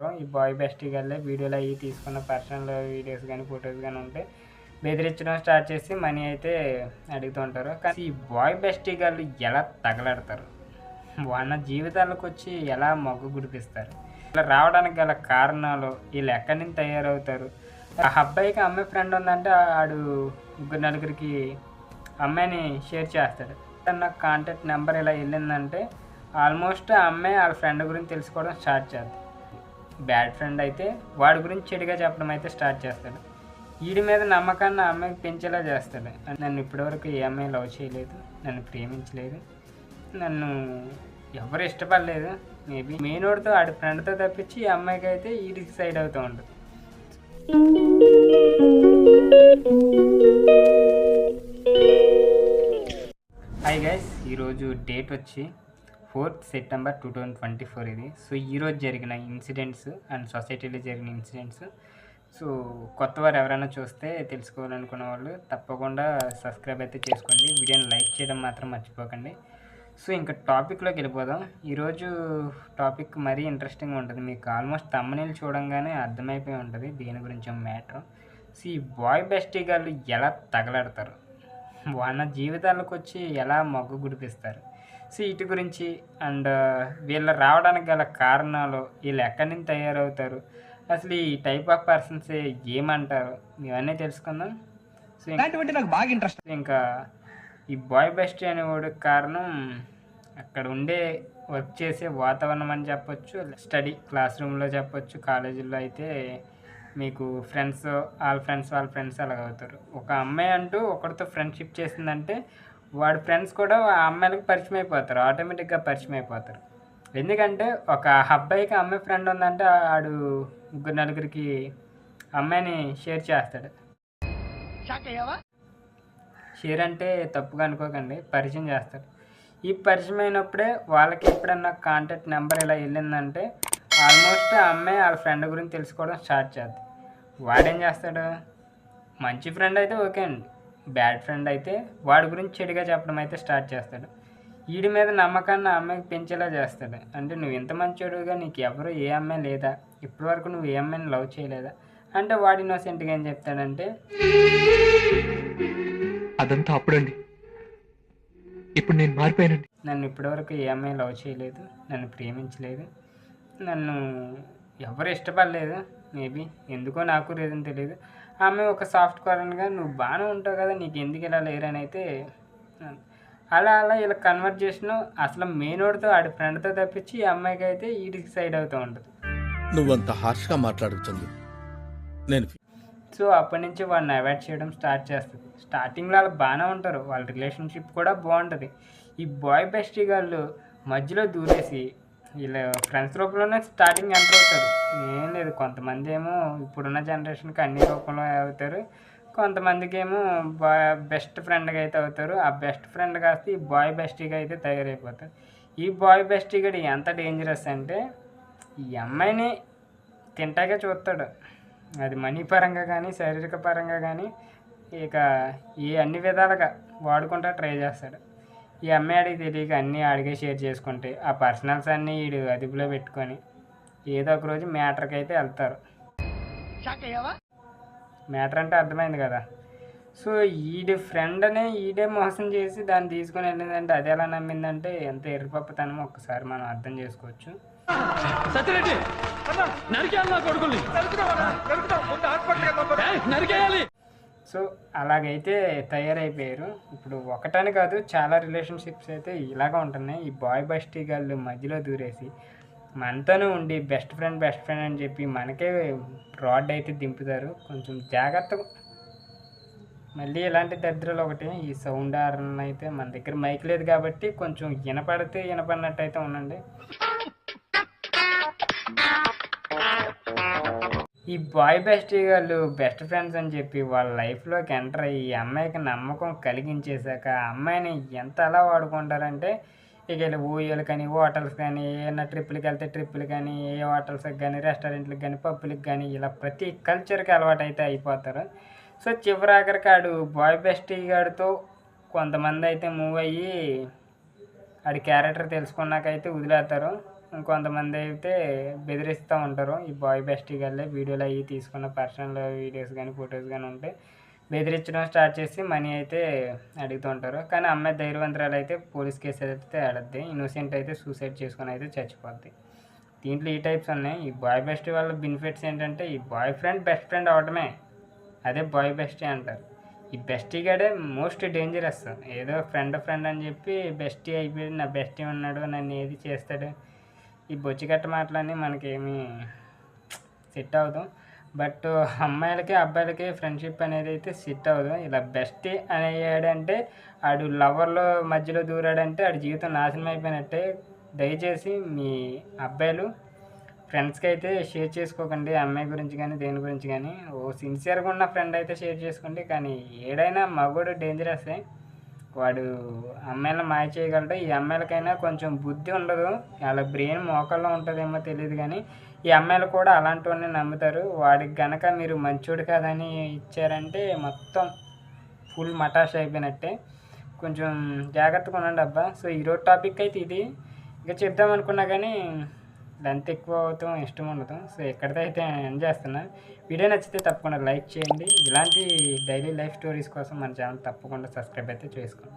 ఈ boy bestie గల్లే వీడియోలు అవి తీసుకున్న పర్సనల్ వీడియోస్ కానీ ఫొటోస్ కానీ ఉంటే బెదిరించడం స్టార్ట్ చేసి మనీ అయితే అడుగుతూ ఉంటారు. కానీ ఈ బాయ్ బెస్టీ గల్లు ఎలా తగలడతారు? వాళ్ళ జీవితాలకు వచ్చి ఎలా మొగ్గు గుడిపిస్తారు ఇలా రావడానికి గల కారణాలు వీళ్ళు ఎక్కడి నుంచి తయారవుతారు? ఆ అబ్బాయికి అమ్మాయి ఫ్రెండ్ ఉందంటే ఆడు ముగ్గురు నలుగురికి అమ్మాయిని షేర్ చేస్తాడు. నా కాంటాక్ట్ నెంబర్ ఇలా వెళ్ళిందంటే ఆల్మోస్ట్ ఆ అమ్మాయి వాళ్ళ ఫ్రెండ్ గురించి తెలుసుకోవడం స్టార్ట్ చేస్తుంది బ్యాడ్ ఫ్రెండ్ అయితే వాడి గురించి చెడుగా చెప్పడం అయితే స్టార్ట్ చేస్తాడు. వీడి మీద నమ్మకాన్ని ఆ అమ్మాయికి పెంచేలా చేస్తాడు. నన్ను ఇప్పటివరకు ఏ అమ్మాయి లవ్ చేయలేదు నన్ను ప్రేమించలేదు నన్ను ఎవరు ఇష్టపడలేదు. మేబీ మెయినోడితో ఆడి ఫ్రెండ్తో తప్పించి ఈ అమ్మాయికి అయితే వీడికి సైడ్ అవుతూ ఉంటుంది హాయ్ గైస్ ఈరోజు డేట్ వచ్చి fourth September two thousand twenty four ఇది. సో ఈరోజు జరిగిన ఇన్సిడెంట్స్ అండ్ సొసైటీలో జరిగిన ఇన్సిడెంట్స్. సో కొత్త వారు ఎవరైనా చూస్తే తెలుసుకోవాలనుకున్న వాళ్ళు తప్పకుండా సబ్స్క్రైబ్ అయితే చేసుకోండి. వీడియోని లైక్ చేయడం మాత్రం మర్చిపోకండి. సో ఇంకా టాపిక్లోకి వెళ్ళిపోదాం. ఈరోజు టాపిక్ మరీ ఇంట్రెస్టింగ్ ఉంటుంది. మీకు ఆల్మోస్ట్ తమ్మనీళ్ళు చూడంగానే అర్థమైపోయి ఉంటుంది దీని గురించి మ్యాటర్. సో ఈ బాయ్ బెస్టీ గాళ్ళు ఎలా తగలాడతారు? వాళ్ళ జీవితాలకు వచ్చి ఎలా మగ్గు గుడిపిస్తారు సో వీటి గురించి అండ్ వీళ్ళు రావడానికి గల కారణాలు వీళ్ళు ఎక్కడి నుంచి తయారవుతారు అసలు ఈ టైప్ ఆఫ్ పర్సన్స్ ఏమంటారు ఇవన్నీ తెలుసుకుందాం. సో ఇలాంటివంటే నాకు బాగా ఇంట్రెస్ట్ ఇంకా ఈ బాయ్ బెస్ట్ అనేవాడు కారణం అక్కడ ఉండే వర్క్ చేసే వాతావరణం అని చెప్పొచ్చు స్టడీ క్లాస్ రూమ్లో చెప్పొచ్చు కాలేజీలో అయితే మీకు ఫ్రెండ్స్ వాళ్ళ ఫ్రెండ్స్ వాళ్ళ ఫ్రెండ్స్ అలాగ అవుతారు ఒక అమ్మాయి అంటూ ఒకరితో ఫ్రెండ్షిప్ చేసిందంటే వాడి ఫ్రెండ్స్ కూడా ఆ అమ్మాయిలకు పరిచయం అయిపోతారు ఆటోమేటిక్గా పరిచయం అయిపోతారు. ఎందుకంటే ఒక అబ్బాయికి అమ్మాయి ఫ్రెండ్ ఉందంటే ఆడు ముగ్గురు నలుగురికి అమ్మాయిని షేర్ చేస్తాడు. షేర్ అంటే తప్పుగా అనుకోకండి పరిచయం చేస్తారు ఈ పరిచయం అయినప్పుడే వాళ్ళకి ఎప్పుడన్నా కాంటాక్ట్ నెంబర్ ఇలా వెళ్ళిందంటే ఆల్మోస్ట్ ఆ అమ్మాయి వాళ్ళ ఫ్రెండ్ గురించి తెలుసుకోవడం స్టార్ట్ చేద్ది. వాడేం చేస్తాడు? మంచి ఫ్రెండ్ అయితే ఓకే అండి. బ్యాడ్ ఫ్రెండ్ అయితే వాడి గురించి చెడుగా చెప్పడం అయితే స్టార్ట్ చేస్తాడు. వీడి మీద నమ్మకాన్ని అమ్మాయికి పెంచేలా చేస్తాడు. అంటే నువ్వు ఇంత మంచోడుగా నీకు ఎవరు ఏ అమ్మాయి లేదా? ఇప్పటివరకు నువ్వు ఏ అమ్మాయిని లవ్ చేయలేదా? అంటే వాడి ఇన్నోసెంట్గా ఏం చెప్తాడంటే అదంతా అప్పుడండి. ఇప్పుడు నేను మారిపోయానండి. నన్ను ఇప్పటివరకు ఏ అమ్మాయి లవ్ చేయలేదు నన్ను ప్రేమించలేదు నన్ను ఎవరు ఇష్టపడలేదు. మేబీ ఎందుకో నాకు రీజన్ తెలియదు. ఆ అమ్మాయి ఒక సాఫ్ట్ కార్నర్గా నువ్వు బాగానే ఉంటావు కదా నీకు ఎందుకు ఇలా లేరని అయితే అలా అలా ఇలా కన్వర్జేషన్ అసలు మెయినోడితో ఆడి ఫ్రెండ్తో తప్పించి ఈ అమ్మాయికి అయితే ఈడికి సైడ్ అవుతూ ఉంటుంది. నువ్వంత హార్ష్గా మాట్లాడుతుంది నేను సో అప్పటి నుంచి వాడిని అవాయిడ్ చేయడం స్టార్ట్ చేస్తుంది. స్టార్టింగ్లో వాళ్ళు బాగానే ఉంటారు వాళ్ళ రిలేషన్షిప్ కూడా బాగుంటుంది. ఈ బాయ్ బెస్టీ గాళ్ళు మధ్యలో దూరేసి వీళ్ళ ఫ్రెండ్స్ రూపంలోనే స్టార్టింగ్ ఎంటర్ అవుతారు. ఏం లేదు కొంతమంది ఏమో ఇప్పుడున్న జనరేషన్కి అన్ని రూపంలో అవుతారు. కొంతమందికి ఏమో బాయ్ బెస్ట్ ఫ్రెండ్గా అయితే అవుతారు. ఆ బెస్ట్ ఫ్రెండ్ కాస్త ఈ బాయ్ బెస్టీగా అయితే తయారైపోతారు. ఈ బాయ్ బెస్టీ గడి ఎంత డేంజరస్ అంటే ఈ అమ్మాయిని తింటాకే చూస్తాడు అది మనీ పరంగా కానీ శారీరక పరంగా కానీ ఇక ఈ అన్ని విధాలుగా వాడుకుంటా ట్రై చేస్తాడు. ఈ అమ్మాయి అడిగి తెలియక అన్నీ అడిగే షేర్ చేసుకుంటే ఆ పర్సనల్స్ అన్నీ వీడు అదుపులో పెట్టుకొని ఏదో ఒక రోజు మ్యాటర్కి అయితే వెళ్తారు మ్యాటర్ అంటే అర్థమైంది కదా. సో ఈడి ఫ్రెండ్నే ఈడే మోసం చేసి దాన్ని తీసుకొని వెళ్ళిందంటే అది ఎలా నమ్మిందంటే ఎంత ఎర్రిపప్పతనమో ఒక్కసారి మనం అర్థం చేసుకోవచ్చు. సో అలాగైతే తయారైపోయారు. ఇప్పుడు ఒకటని కాదు చాలా రిలేషన్షిప్స్ అయితే ఇలాగ ఉంటున్నాయి. ఈ బాయ్ బస్టీ గాళ్ళు మధ్యలో దూరేసి మనతోనే ఉండి బెస్ట్ ఫ్రెండ్ బెస్ట్ ఫ్రెండ్ అని చెప్పి మనకే రాడ్ అయితే దింపుతారు. కొంచెం జాగ్రత్తగా మళ్ళీ ఇలాంటి దరిద్రాలు ఒకటి ఈ సౌండ్ ఆర్న్ అయితే మన దగ్గర మైక్ లేదు కాబట్టి కొంచెం వినపడితే వినపడినట్టు అయితే ఉండండి. ఈ బాయ్ బెస్ట్ వాళ్ళు బెస్ట్ ఫ్రెండ్స్ అని చెప్పి వాళ్ళ లైఫ్లోకి ఎంటర్ అయ్యి ఈ అమ్మాయికి నమ్మకం కలిగించేశాక ఆ అమ్మాయిని ఎంత అలా వాడుకుంటారంటే ఇక ఇలా ఊయలు కానీ హోటల్స్ కానీ ఏమైనా ట్రిప్పులకి వెళ్తే ట్రిప్పులు కానీ ఏ హోటల్స్కి కానీ రెస్టారెంట్లకు కానీ పప్పులకి కానీ ఇలా ప్రతి కల్చర్కి అలవాటు అయితే అయిపోతారు. సో చివరాఖరికి ఆడు బాయ్ బెస్ట్ గాడితో కొంతమంది అయితే మూవ్ అయ్యి ఆడి క్యారెక్టర్ తెలుసుకున్నాకైతే వదిలేస్తారు. ఇంకొంతమంది అయితే బెదిరిస్తూ ఉంటారు. ఈ బాయ్ బెస్టీ గల్లే వీడియోలు అవి తీసుకున్న పర్సనల్ వీడియోస్ కానీ ఫొటోస్ కానీ ఉంటే బెదిరించడం స్టార్ట్ చేసి మనీ అయితే అడుగుతూ ఉంటారు. కానీ అమ్మాయి ధైర్యవంతరాలు అయితే పోలీస్ కేసు అయితే ఆడద్ది. ఇన్నోసెంట్ అయితే సూసైడ్ చేసుకొని అయితే చచ్చిపోద్ది. దీంట్లో ఈ టైప్స్ ఉన్నాయి. ఈ బాయ్ బెస్ట్ వల్ల బెనిఫిట్స్ ఏంటంటే ఈ బాయ్ ఫ్రెండ్ బెస్ట్ ఫ్రెండ్ అవడమే అదే బాయ్ బెస్టీ అంటారు. ఈ బెస్టీ గడే మోస్ట్ డేంజరస్ ఏదో ఫ్రెండ్ ఫ్రెండ్ అని చెప్పి బెస్టీ అయిపోయి నా బెస్టీ ఉన్నాడు నన్ను ఏది చేస్తాడు? ఈ బొచ్చిగట్ట మాటలన్నీ మనకేమీ సెట్ అవ్వదు. బట్ అమ్మాయిలకి అబ్బాయిలకి ఫ్రెండ్షిప్ అనేది అయితే సెట్ అవ్వదు. ఇలా బెస్ట్ అనేయాడంటే ఆడు లవర్లో మధ్యలో దూరాడంటే ఆడి జీవితం నాశనం అయిపోయినట్టే. దయచేసి మీ అబ్బాయిలు ఫ్రెండ్స్కి అయితే షేర్ చేసుకోకండి. అమ్మాయి గురించి కానీ దేని గురించి కానీ. ఓ సిన్సియర్గా ఉన్న ఫ్రెండ్ అయితే షేర్ చేసుకోండి. కానీ ఏడైనా మగోడు డేంజరసే వాడు అమ్మాయిలను మాయ చేయగలడు. ఈ అమ్మాయిలకైనా కొంచెం బుద్ధి ఉండదు. వాళ్ళ బ్రెయిన్ మోకాల్లో ఉంటుందేమో తెలియదు కానీ ఈ అమ్మాయిలు కూడా అలాంటివన్నీ నమ్ముతారు. వాడికి గనక మీరు మంచోడు కాదని ఇచ్చారంటే మొత్తం ఫుల్ మటాష్ అయిపోయినట్టే. కొంచెం జాగ్రత్తగా ఉండండి అబ్బా. సో ఈరోజు టాపిక్ అయితే ఇది. ఇంకా చెప్దాం అనుకున్నా కానీ లెంత్ ఎక్కువ అవుతాం ఇష్టం ఉండదు. సో ఎక్కడితో అయితే ఎంజాయ్ చేస్తున్నా వీడియో నచ్చితే తప్పకుండా లైక్ చేయండి. ఇలాంటి డైలీ లైఫ్ స్టోరీస్ కోసం మన ఛానల్ తప్పకుండా సబ్స్క్రైబ్ అయితే చేసుకోండి.